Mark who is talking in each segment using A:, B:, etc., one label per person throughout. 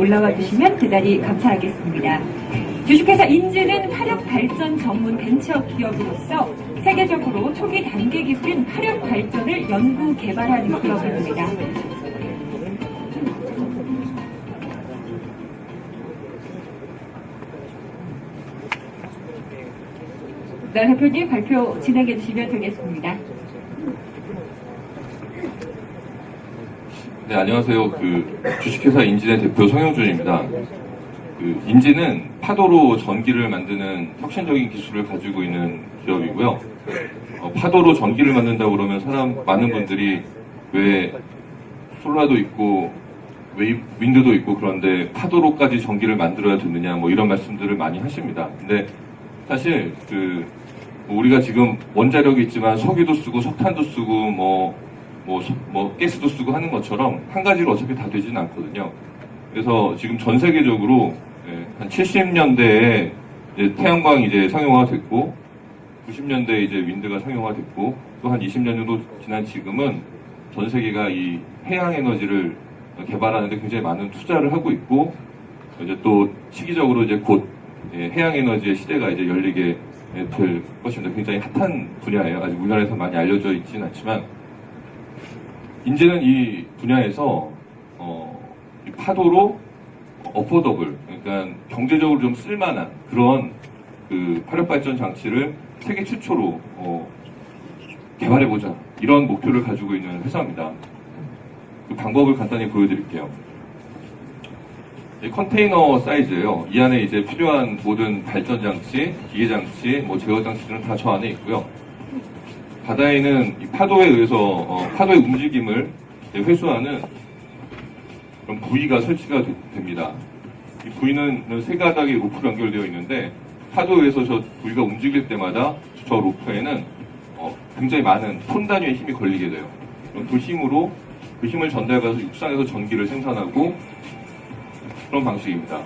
A: 올라와 주시면 대단히 감사하겠습니다. 주식회사 인지는 화력 발전 전문 벤처 기업으로서 세계적으로 초기 단계 기술인 화력 발전을 연구 개발하는 기업입니다. 네, 대표님 발표 진행해 주시면 되겠습니다.
B: 네, 안녕하세요. 그 주식회사 인진의 대표 성영준입니다. 그 인진은 파도로 전기를 만드는 혁신적인 기술을 가지고 있는 기업이고요. 어, 파도로 전기를 만든다고 그러면 사람 많은 분들이 왜 솔라도 있고 웨이, 윈드도 있고 그런데 파도로까지 전기를 만들어야 되느냐 뭐 이런 말씀들을 많이 하십니다. 근데 사실 그 우리가 지금 원자력이 있지만 석유도 쓰고 석탄도 쓰고 뭐, 뭐, 소- 뭐 가스도 쓰고 하는 것처럼 한 가지로 어차피 다 되지는 않거든요. 그래서 지금 전 세계적으로 예, 한 70년대에 태양광 이제 상용화 됐고 90년대에 이제 윈드가 상용화 됐고 또 한 20년 정도 지난 지금은 전 세계가 이 해양 에너지를 개발하는데 굉장히 많은 투자를 하고 있고 이제 또 시기적으로 이제 곧 예, 해양 에너지의 시대가 이제 열리게 예, 될 것입니다. 굉장히 핫한 분야예요. 아직 우리나라에서 많이 알려져 있지는 않지만 이제는 이 분야에서 어, 이 파도로 어포더블, 그러니까 경제적으로 좀 쓸만한 그런 그 화력 발전 장치를 세계 최초로 어, 개발해보자 이런 목표를 가지고 있는 회사입니다. 그 방법을 간단히 보여드릴게요. 이 컨테이너 사이즈예요. 이 안에 이제 필요한 모든 발전 장치, 기계 장치, 뭐 제어 장치들은 다 저 안에 있고요. 바다에는 이 파도에 의해서 어, 파도의 움직임을 회수하는 그런 부위가 설치가 되- 됩니다. 이 부위는 세 가닥의 로프로 연결되어 있는데 파도에 의해서 저 부위가 움직일 때마다 저 로프에는 어, 굉장히 많은 톤 단위의 힘이 걸리게 돼요. 그 힘으로 그 힘을 전달해서 육상에서 전기를 생산하고 그런 방식입니다.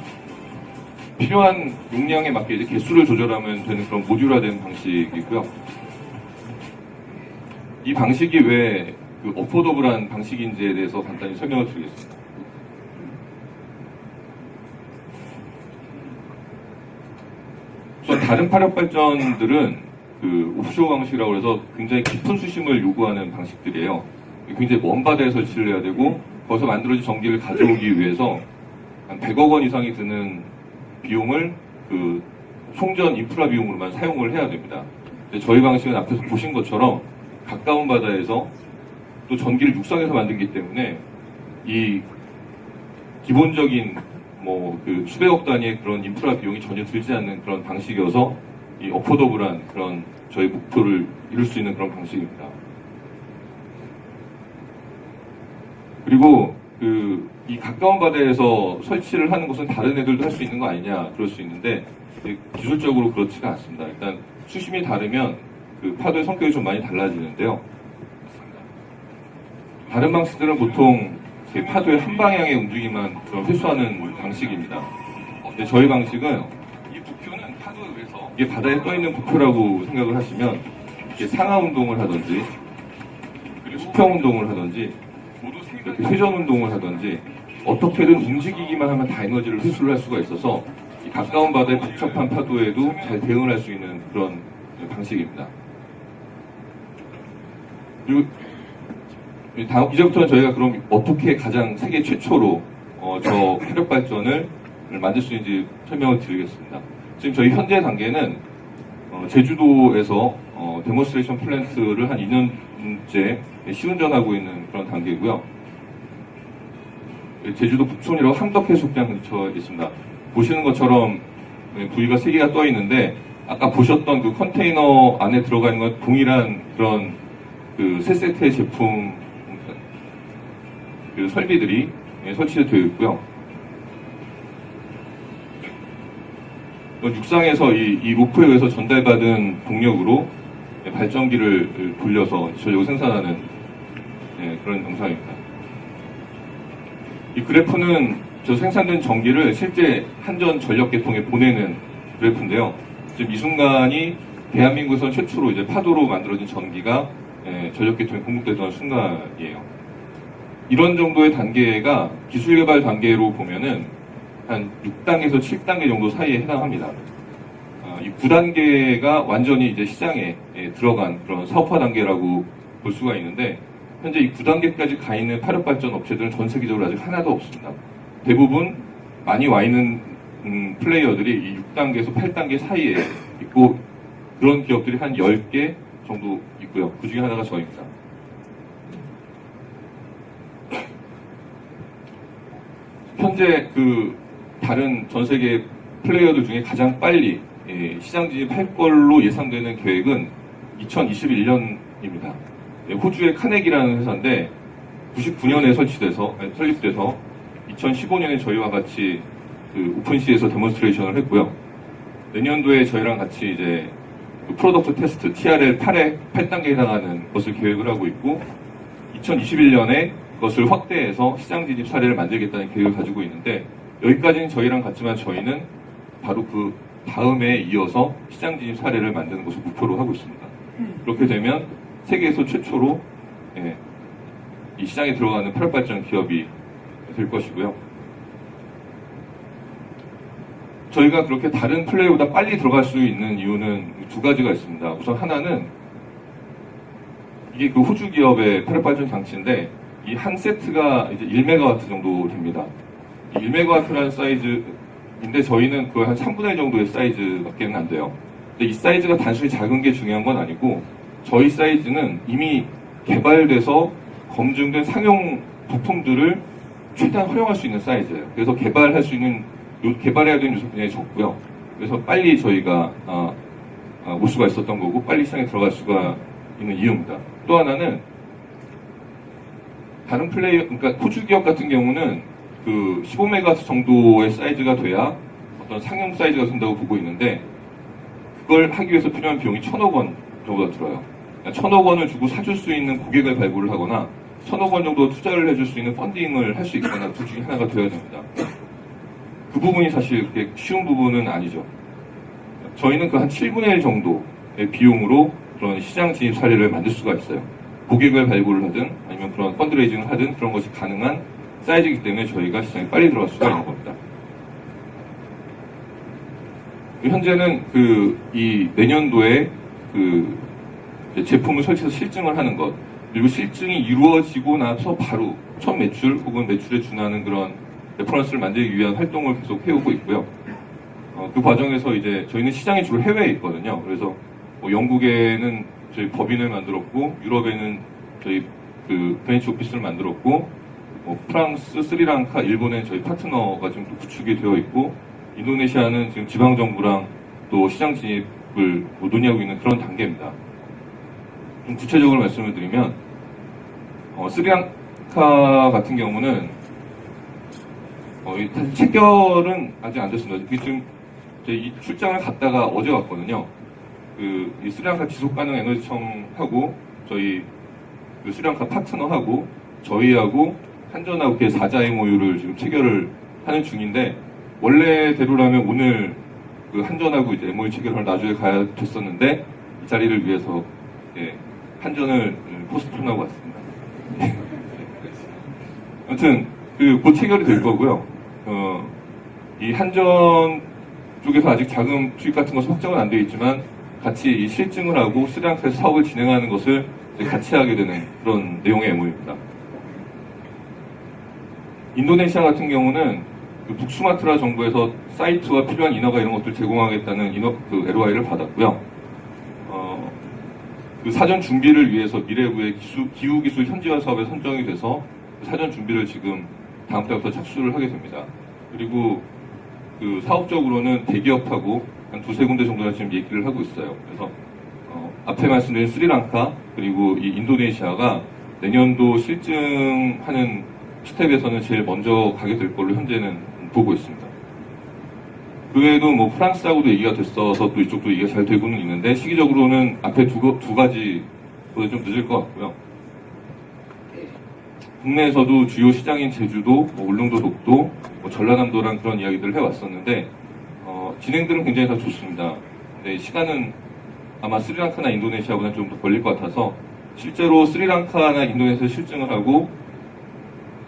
B: 필요한 용량에 맞게 이제 개수를 조절하면 되는 그런 모듈화된 방식이고요. 이 방식이 왜 그 어포더블한 방식인지에 대해서 간단히 설명을 드리겠습니다. 다른 파력 발전들은 그 옵쇼 방식이라고 해서 굉장히 깊은 수심을 요구하는 방식들이에요. 굉장히 먼 바다에 설치를 해야 되고 거기서 만들어진 전기를 가져오기 위해서 한 100억 원 이상이 드는 비용을 그 송전 인프라 비용으로만 사용을 해야 됩니다. 저희 방식은 앞에서 보신 것처럼 가까운 바다에서 또 전기를 육상에서 만들기 때문에 이 기본적인 뭐 그 수백억 단위의 그런 인프라 비용이 전혀 들지 않는 그런 방식이어서 이 어포더블한 그런 저희 목표를 이룰 수 있는 그런 방식입니다. 그리고 그 이 가까운 바다에서 설치를 하는 것은 다른 애들도 할 수 있는 거 아니냐 그럴 수 있는데 기술적으로 그렇지가 않습니다. 일단 수심이 다르면 그 파도의 성격이 좀 많이 달라지는데요. 다른 방식들은 보통 파도의 한 방향의 움직임만 회수하는 방식입니다. 근데 저희 방식은 이 부표는 파도에 의해서 이게 바다에 떠 있는 부표라고 생각을 하시면 상하 운동을 하든지 그리고 수평 운동을 하든지 이렇게 회전 운동을 하든지 어떻게든 움직이기만 하면 다 에너지를 회수를 할 수가 있어서 이 가까운 바다의 복잡한 파도에도 잘 대응을 할수 있는 그런 방식입니다. 그리고 이 다음 이제부터는 저희가 그럼 어떻게 가장 세계 최초로 어, 저 화력 발전을 만들 수 있는지 설명을 드리겠습니다. 지금 저희 현재 단계는 어, 제주도에서 어, 데모스트레이션 플랜트를 한 2년째 시운전하고 있는 그런 단계고요. 제주도 북촌이라고 함덕해수욕장 근처에 있습니다. 보시는 것처럼 네, 부위가 세 개가 떠 있는데 아까 보셨던 그 컨테이너 안에 들어가 있는 건 동일한 그런 그 세 세트의 제품 그 설비들이 예, 설치되어 있고요. 육상에서 이, 이 로프에 의해서 전달받은 동력으로 예, 발전기를 돌려서 전력을 생산하는 예, 그런 영상입니다. 이 그래프는 저 생산된 전기를 실제 한전 전력 계통에 보내는 그래프인데요. 지금 이 순간이 대한민국에서 최초로 이제 파도로 만들어진 전기가 예, 전력 계통에 공급되던 순간이에요. 이런 정도의 단계가 기술 개발 단계로 보면은 한 6단계에서 7단계 정도 사이에 해당합니다. 아, 이 9단계가 완전히 이제 시장에 예, 들어간 그런 사업화 단계라고 볼 수가 있는데 현재 이 9단계까지 가 있는 파력 발전 업체들은 전 세계적으로 아직 하나도 없습니다. 대부분 많이 와 있는 음, 플레이어들이 이 6단계에서 8단계 사이에 있고 그런 기업들이 한 10개 정도 있고요. 그 중에 하나가 저입니다. 현재 그 다른 전 세계 플레이어들 중에 가장 빨리 예, 시장 진입할 걸로 예상되는 계획은 2021년입니다. 예, 호주의 카네기라는 회사인데 99년에 설치돼서 아니, 설립돼서 2015년에 저희와 같이 그 오픈시에서 데몬스트레이션을 했고요. 내년도에 저희랑 같이 이제 그 프로덕트 테스트 TRL 8에 8단계에 해당하는 것을 계획을 하고 있고 2021년에 그것을 확대해서 시장 진입 사례를 만들겠다는 계획을 가지고 있는데 여기까지는 저희랑 같지만 저희는 바로 그 다음에 이어서 시장 진입 사례를 만드는 것을 목표로 하고 있습니다. 그렇게 되면 세계에서 최초로 예, 이 시장에 들어가는 파력 발전 기업이 될 것이고요. 저희가 그렇게 다른 플레이보다 빨리 들어갈 수 있는 이유는 두 가지가 있습니다. 우선 하나는 이게 그 호주 기업의 파력발전 장치인데 이 한 세트가 이제 1메가와트 정도 됩니다. 1메가와트라는 사이즈인데 저희는 거의 한 3분의 1 정도의 사이즈밖에 안 돼요. 근데 이 사이즈가 단순히 작은 게 중요한 건 아니고 저희 사이즈는 이미 개발돼서 검증된 상용 부품들을 최대한 활용할 수 있는 사이즈예요. 그래서 개발할 수 있는 요- 개발해야 되는 요소가 굉장히 적고요. 그래서 빨리 저희가 아, 아, 올 수가 있었던 거고 빨리 시장에 들어갈 수가 있는 이유입니다. 또 하나는 다른 플레이어, 그러니까 호주 기업 같은 경우는 그 15메가와트 정도의 사이즈가 돼야 어떤 상용 사이즈가 된다고 보고 있는데 그걸 하기 위해서 필요한 비용이 천억 원 정도가 들어요. 그러니까 천억 원을 주고 사줄 수 있는 고객을 발굴을 하거나 천억 원 정도 투자를 해줄 수 있는 펀딩을 할 수 있거나 둘 중에 하나가 되어야 됩니다. 그 부분이 사실 그렇게 쉬운 부분은 아니죠. 저희는 그 한 7분의 1 정도의 비용으로 그런 시장 진입 사례를 만들 수가 있어요. 고객을 발굴을 하든 아니면 그런 펀드레이징을 하든 그런 것이 가능한 사이즈이기 때문에 저희가 시장에 빨리 들어갈 수가 있는 겁니다. 현재는 그 이 내년도에 그 제품을 설치해서 실증을 하는 것 그리고 실증이 이루어지고 나서 바로 첫 매출 혹은 매출에 준하는 그런 레퍼런스를 만들기 위한 활동을 계속 해오고 있고요. 어, 그 과정에서 이제 저희는 시장이 주로 해외에 있거든요. 그래서 뭐 영국에는 저희 법인을 만들었고 유럽에는 저희 그 브랜치 오피스를 만들었고 뭐 프랑스, 스리랑카, 일본에 저희 파트너가 지금 또 구축이 되어 있고 인도네시아는 지금 지방 정부랑 또 시장 진입을 뭐 논의하고 있는 그런 단계입니다. 좀 구체적으로 말씀을 드리면 어, 스리랑카 같은 경우는 어, 이 사실 체결은 아직 안 됐습니다. 지금 출장을 갔다가 어제 왔거든요. 그, 이 스리랑카 지속 가능 에너지청하고 저희 그 스리랑카 파트너하고 저희하고 한전하고 이렇게 사자 MOU를 지금 체결을 하는 중인데 원래대로라면 오늘 그 한전하고 이제 MOU 체결을 나중에 가야 됐었는데 이 자리를 위해서 예, 한전을 포스트폰하고 왔습니다. 아무튼 그 곧 체결이 될 거고요. 어, 이 한전 쪽에서 아직 자금 투입 같은 것은 확정은 안 되어 있지만 같이 이 실증을 하고 스리랑카에서 사업을 진행하는 것을 같이 하게 되는 그런 내용의 MOU입니다. 인도네시아 같은 경우는 그 북수마트라 정부에서 사이트와 필요한 인허가 이런 것들 제공하겠다는 인허, 그 LOI를 받았고요. 어, 그 사전 준비를 위해서 미래부의 기수, 기후기술 현지화 사업에 선정이 돼서 그 사전 준비를 지금 다음 달부터 착수를 하게 됩니다. 그리고 그 사업적으로는 대기업하고 한 두세 군데 정도가 지금 얘기를 하고 있어요. 그래서 어, 앞에 말씀드린 스리랑카 그리고 이 인도네시아가 내년도 실증하는 스텝에서는 제일 먼저 가게 될 걸로 현재는 보고 있습니다. 그 외에도 뭐 프랑스하고도 얘기가 됐어서 또 이쪽도 얘기가 잘 되고는 있는데 시기적으로는 앞에 두, 거- 두 가지 보다 좀 늦을 것 같고요. 국내에서도 주요 시장인 제주도, 뭐 울릉도, 독도, 뭐 전라남도랑 그런 이야기들을 해왔었는데 어, 진행들은 굉장히 다 좋습니다. 근데 시간은 아마 스리랑카나 인도네시아보다 좀더 걸릴 것 같아서 실제로 스리랑카나 인도네시아 실증을 하고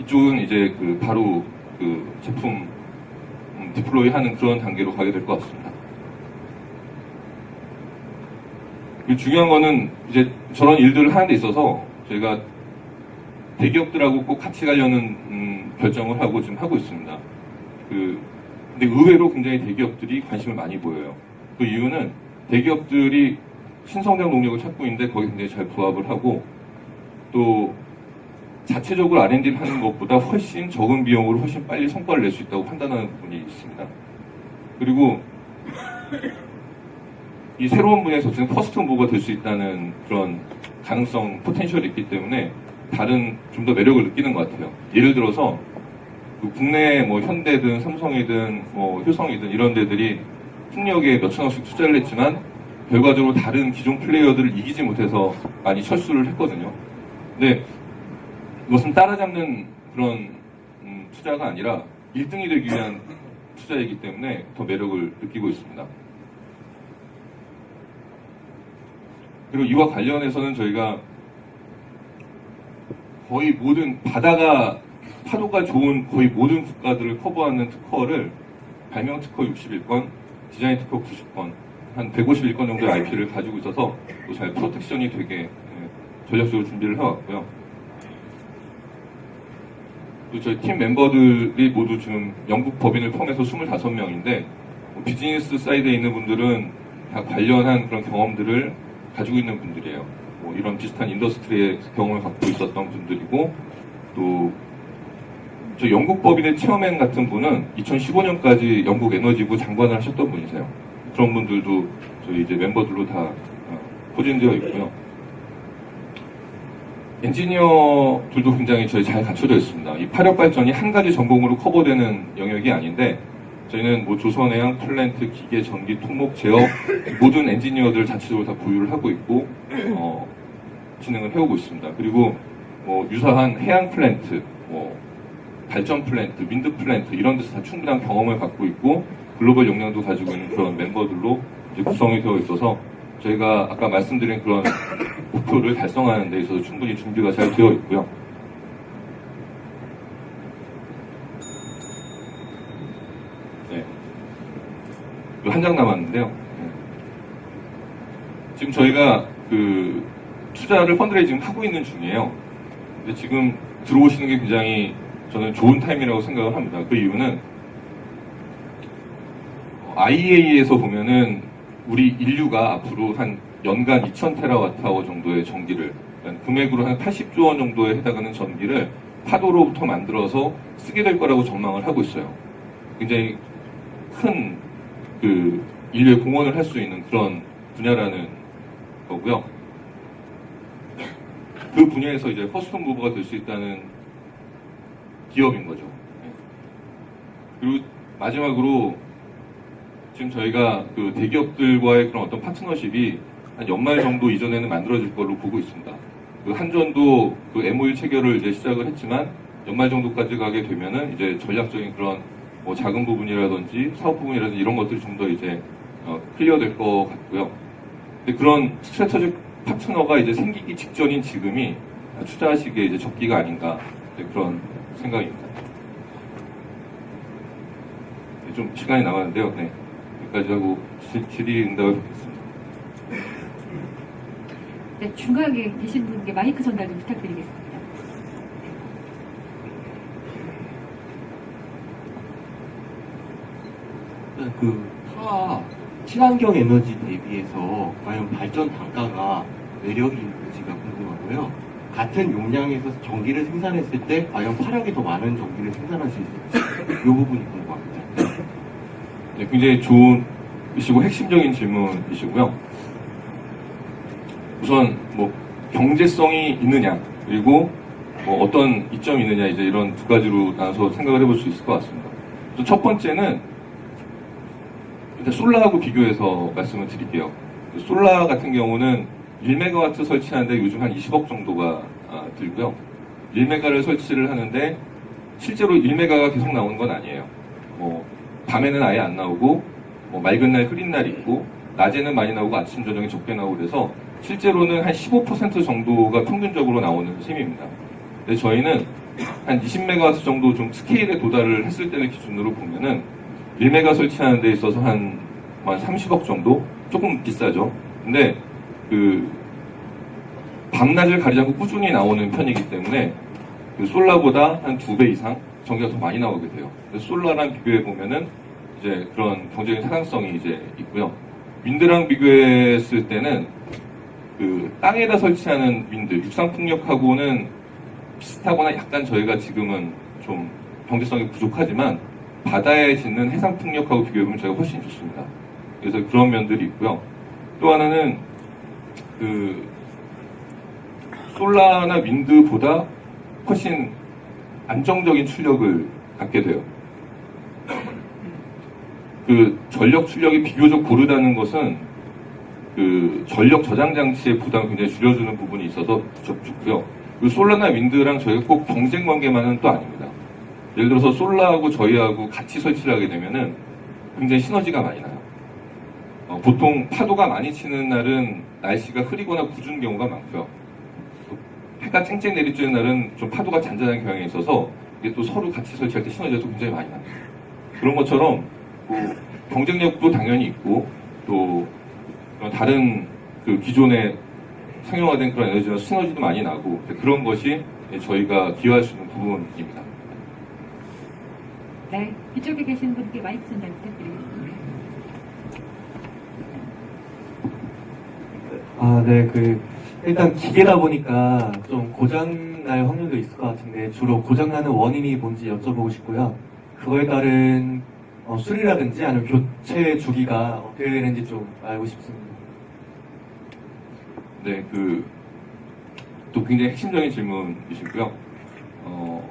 B: 이쪽은 이제 그 바로 그 제품 음, 디플로이 하는 그런 단계로 가게 될 것 같습니다. 중요한 거는 이제 저런 일들을 하는 데 있어서 저희가 대기업들하고 꼭 같이 가려는 음, 결정을 하고 지금 하고 있습니다. 그 근데 의외로 굉장히 대기업들이 관심을 많이 보여요. 그 이유는 대기업들이 신성장 동력을 찾고 있는데 거기 굉장히 잘 부합을 하고 또 자체적으로 R&D를 하는 것보다 훨씬 적은 비용으로 훨씬 빨리 성과를 낼 수 있다고 판단하는 부분이 있습니다. 그리고 이 새로운 분야에서 어쨌든 퍼스트 무버가 될 수 있다는 그런 가능성, 포텐셜이 있기 때문에 다른 좀 더 매력을 느끼는 것 같아요. 예를 들어서 그 국내 뭐 현대든 삼성이든 뭐 효성이든 이런 데들이 풍력에 몇천억씩 투자를 했지만 결과적으로 다른 기존 플레이어들을 이기지 못해서 많이 철수를 했거든요. 근데 이것은 따라잡는 그런 음, 투자가 아니라 1등이 되기 위한 투자이기 때문에 더 매력을 느끼고 있습니다. 그리고 이와 관련해서는 저희가 거의 모든 바다가 파도가 좋은 거의 모든 국가들을 커버하는 특허를 발명 특허 61건, 디자인 특허 90건, 한 151건 정도의 IP를 가지고 있어서 또 잘 프로텍션이 되게 예, 전략적으로 준비를 해왔고요. 또 저희 팀 멤버들이 모두 지금 영국 법인을 포함해서 25명인데 비즈니스 사이드에 있는 분들은 다 관련한 그런 경험들을 가지고 있는 분들이에요. 뭐 이런 비슷한 인더스트리의 경험을 갖고 있었던 분들이고 또 저 영국 법인의 체어맨 같은 분은 2015년까지 영국 에너지부 장관을 하셨던 분이세요. 그런 분들도 저희 이제 멤버들로 다 어, 포진되어 있고요. 엔지니어들도 굉장히 저희 잘 갖춰져 있습니다. 이 파력 발전이 한 가지 전공으로 커버되는 영역이 아닌데 저희는 뭐 조선해양, 플랜트, 기계, 전기, 토목, 제어 모든 엔지니어들 자체적으로 다 보유를 하고 있고 어, 진행을 해오고 있습니다. 그리고 뭐 유사한 해양 플랜트, 뭐 발전 플랜트, 윈드 플랜트 이런 데서 다 충분한 경험을 갖고 있고 글로벌 역량도 가지고 있는 그런 멤버들로 구성이 되어 있어서 저희가 아까 말씀드린 그런 목표를 달성하는 데 있어서 충분히 준비가 잘 되어 있고요. 네. 한 장 남았는데요. 네. 지금 저희가 그 투자를 펀드레이징 하고 있는 중이에요. 근데 지금 들어오시는 게 굉장히 저는 좋은 타임이라고 생각을 합니다. 그 이유는 IEA에서 보면은 우리 인류가 앞으로 한 연간 2,000테라와트아워 정도의 전기를 그러니까 금액으로 한 80조 원 정도에 해당하는 전기를 파도로부터 만들어서 쓰게 될 거라고 전망을 하고 있어요. 굉장히 큰 그 인류의 공헌을 할 수 있는 그런 분야라는 거고요. 그 분야에서 이제 퍼스트 무버가 될 수 있다는 기업인 거죠. 네. 그리고 마지막으로 지금 저희가 그 대기업들과의 그런 어떤 파트너십이 한 연말 정도 이전에는 만들어질 걸로 보고 있습니다. 그 한전도 그 MOU 체결을 이제 시작을 했지만 연말 정도까지 가게 되면은 이제 전략적인 그런 뭐 작은 부분이라든지 사업 부분이라든지 이런 것들이 좀 더 이제 어, 클리어 될 것 같고요. 근데 그런 스트레터직 파트너가 이제 생기기 직전인 지금이 투자하시기에 이제 적기가 아닌가 그런 생각입니다. 네, 좀 시간이 남았는데요. 네. 여기까지 하고 질의 응답을 받겠습니다.
A: 네, 중간에 계신 분께 마이크 전달 좀 부탁드리겠습니다.
C: 그타 친환경 에너지 대비해서 과연 발전 단가가 매력이 있는지가 궁금하고요. 같은 용량에서 전기를 생산했을 때 과연 파력이 더 많은 전기를 생산할 수 있을지 이 부분이 궁금합니다.
B: 네, 굉장히 좋은 이시고 핵심적인 질문이시고요. 우선 뭐 경제성이 있느냐 그리고 뭐 어떤 이점이 있느냐 이제 이런 두 가지로 나눠서 생각을 해볼 수 있을 것 같습니다. 첫 번째는 일단 솔라하고 비교해서 말씀을 드릴게요. 솔라 같은 경우는 1메가와트 설치하는데 요즘 한 20억 정도가 아, 들고요. 1메가를 설치를 하는데 실제로 1메가가 계속 나오는 건 아니에요. 뭐 밤에는 아예 안 나오고 뭐 맑은 날 흐린 날 있고 낮에는 많이 나오고 아침 저녁에 적게 나오고 그래서 실제로는 한 15% 정도가 평균적으로 나오는 셈입니다. 근데 저희는 한 20메가와트 정도 좀 스케일에 도달을 했을 때를 기준으로 보면은 1메가 설치하는 데 있어서 한, 한 30억 정도? 조금 비싸죠. 근데 그 밤낮을 가리지 않고 꾸준히 나오는 편이기 때문에 그 솔라보다 한 두 배 이상 전기가 더 많이 나오게 돼요. 솔라랑 비교해 보면은 이제 그런 경제적인 타당성이 이제 있고요. 윈드랑 비교했을 때는 그 땅에다 설치하는 윈드, 육상 풍력하고는 비슷하거나 약간 저희가 지금은 좀 경제성이 부족하지만 바다에 짓는 해상 풍력하고 비교해보면 저희가 훨씬 좋습니다. 그래서 그런 면들이 있고요. 또 하나는 그 솔라나 윈드보다 훨씬 안정적인 출력을 갖게 돼요. 그 전력 출력이 비교적 고르다는 것은 그 전력 저장 장치의 부담을 굉장히 줄여주는 부분이 있어서 좋- 좋고요. 그 솔라나 윈드랑 저희가 꼭 경쟁 관계만은 또 아닙니다. 예를 들어서 솔라하고 저희하고 같이 설치를 하게 되면은 굉장히 시너지가 많이 나요. 어, 보통 파도가 많이 치는 날은 날씨가 흐리거나 굳은 경우가 많고요. 또 해가 쨍쨍 내리쬐는 날은 좀 파도가 잔잔한 경향이 있어서 이게 또 서로 같이 설치할 때 시너지가 또 굉장히 많이 납니다. 그런 것처럼 뭐 경쟁력도 당연히 있고 또 다른 그 기존에 상용화된 그런 에너지와 시너지도 많이 나고 그런 것이 저희가 기여할 수 있는 부분입니다.
A: 네, 이쪽에 계신 분께 마이크 전달 부탁드리겠습니다.
D: 아, 네, 그, 일단 기계다 보니까 좀 고장날 확률도 있을 것 같은데, 주로 고장나는 원인이 뭔지 여쭤보고 싶고요. 그거에 따른 어, 수리라든지 아니면 교체 주기가 어떻게 되는지 좀 알고 싶습니다.
B: 네, 그, 또 굉장히 핵심적인 질문이시고요. 어,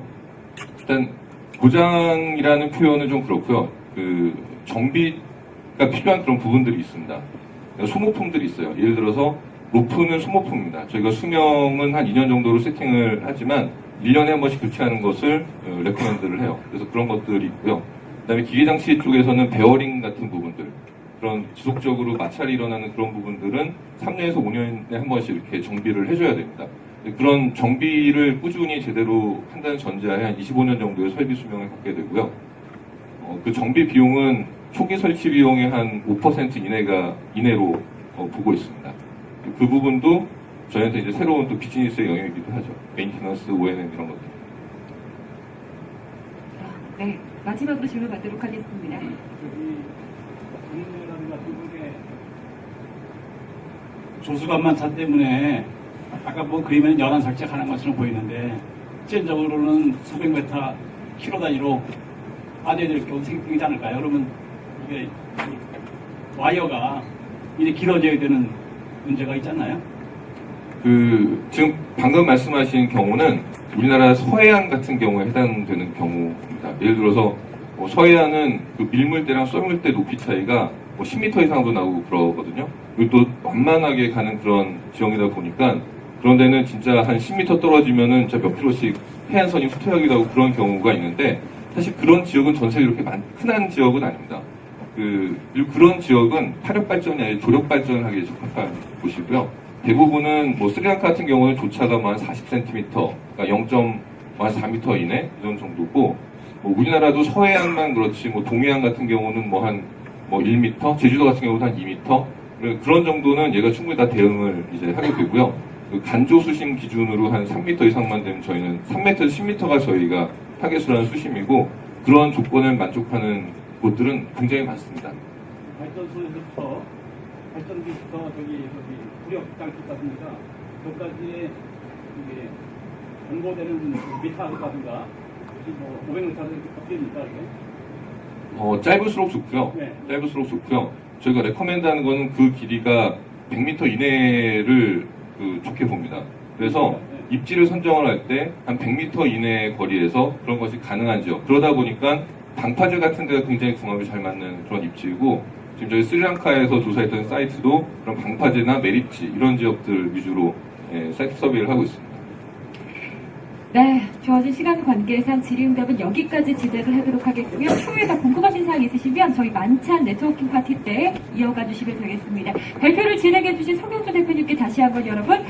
B: 일단, 고장이라는 표현은 좀 그렇고요. 그, 정비가 필요한 그런 부분들이 있습니다. 소모품들이 있어요. 예를 들어서, 로프는 소모품입니다. 저희가 수명은 한 2년 정도로 세팅을 하지만, 1년에 한 번씩 교체하는 것을 어, 레코멘드를 해요. 그래서 그런 것들이 있고요. 그 다음에 기계장치 쪽에서는 베어링 같은 부분들, 그런 지속적으로 마찰이 일어나는 그런 부분들은 3년에서 5년에 한 번씩 이렇게 정비를 해줘야 됩니다. 그런 정비를 꾸준히 제대로 한다는 전제하에 한 25년 정도의 설비 수명을 갖게 되고요. 어, 그 정비 비용은 초기 설치 비용의 한 5% 이내가 이내로 어, 보고 있습니다. 그 부분도 저희한테 이제 새로운 또 비즈니스의 영역이기도 하죠. 메인티너스, O&M 이런 것들.
A: 아, 네, 마지막으로 질문 받도록 하겠습니다.
E: 저기 국민의힘 같은 경우에 조수간만 차 때문에 아까 뭐 그림에는 연안 설치하는 것처럼 보이는데 실질적으로는 수백 메타 키로 단위로 될 경우 생기지 않을까요? 그러면 이게 이 와이어가 이제 길어져야 되는 문제가 않나요?
B: 그 지금 방금 말씀하신 경우는 우리나라 서해안 같은 경우에 해당되는 경우입니다. 예를 들어서 뭐 서해안은 그 밀물대랑 썰물대 높이 차이가 뭐 10m 이상도 나고 그러거든요. 그리고 또 완만하게 가는 그런 지형이다 보니까 그런 데는 진짜 한 10m 떨어지면은 진짜 몇 킬로씩 해안선이 후퇴하기도 하고 그런 경우가 있는데 사실 그런 지역은 전 세계로 그렇게 많, 흔한 지역은 아닙니다. 그, 그리고 그런 지역은 파력 발전이 아니라 조력 발전을 하기에 적합한 곳이고요. 대부분은 뭐 스리랑카 같은 경우는 조차가 뭐 한 40cm, 그러니까 0.4m 이내 이런 정도고 뭐 우리나라도 서해안만 그렇지 뭐 동해안 같은 경우는 뭐 한뭐 1m, 제주도 같은 경우도 한 2m 그런 정도는 얘가 충분히 다 대응을 이제 하게 되고요. 그 간조 수심 기준으로 한 3m 이상만 되면 저희는 3m, 10m가 저희가 하는 수심이고 그런 조건을 만족하는 곳들은 굉장히 많습니다.
E: 발전소에서부터 발전기부터 저기 저기 구력 장치까지니까 저까지의 이게 공고되는 미터라든가 뭐 500m를 어떻게 됩니까 이게?
B: 어, 짧을수록 좋고요.
E: 네.
B: 짧을수록 좋고요. 저희가 레커멘드 하는 거는 그 길이가 100m 이내를 그 좋게 봅니다. 그래서 입지를 선정을 할 때 한 100m 이내 거리에서 그런 것이 가능한 지역. 그러다 보니까 방파제 같은 데가 굉장히 궁합이 잘 맞는 그런 입지이고 지금 저희 스리랑카에서 조사했던 사이트도 그런 방파제나 메리치 이런 지역들 위주로 예, 사이트 서비를 하고 있습니다.
A: 네, 주어진 시간 관계상 질의응답은 여기까지 진행을 하도록 하겠고요. 추후에 더 궁금하신 사항 있으시면 저희 만찬 네트워킹 파티 때 이어가 주시면 되겠습니다. 발표를 진행해 주신 송영주 대표님께 다시 한번 여러분